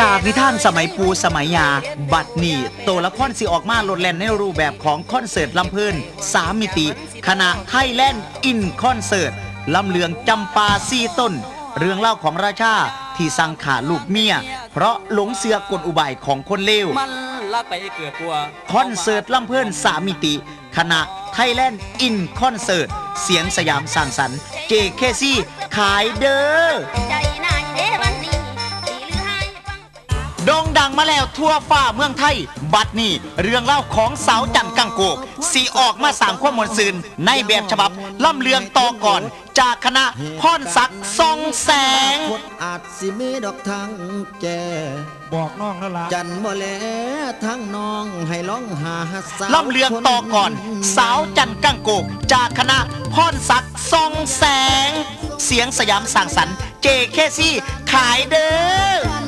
จากนิทานสมัยปูสมัยยา บัดนี้โตละครสิออกมาโลดแลนในรูปแบบของคอนเสิร์ตลำเพลินสามมิติ คณะไทยแลนด์อินคอนเสิร์ตลำเลืองจำปาซีต้น เรื่องเล่าของราชาที่สังขาลูกเมีย เพราะหลงเสือกลอุบายของคนเลว ลักไปเกิดกลัวคอนเสิร์ตลำเพื่อนสามิติ คณะไทยแลนด์อินคอนเสิร์ต เสียงสยามสร้างสรรค์เจเคซี่ขายเด้อ โด่งดังมาแล้วทั่วฟ้าเมืองไทย บัดนี้เรื่องเล่าของสาวจันกังโกกสีออกมาสร้างความมวลซืนในแบบฉบับล่ำเลืองต่อก่อน จากคณะพรศักดิ์ทรงแสงคดอาจสิมีดอกทางแก่บอกน้องแล้วล่ะจันบ่แลทั้งน้องให้ร้องหาสาวล่ำเลืองต่อก่อน สาวจันกังโกก จากคณะพรศักดิ์ทรงแสง เสียงสยามสร้างสรรค์เจเคซี่ขายเด้อ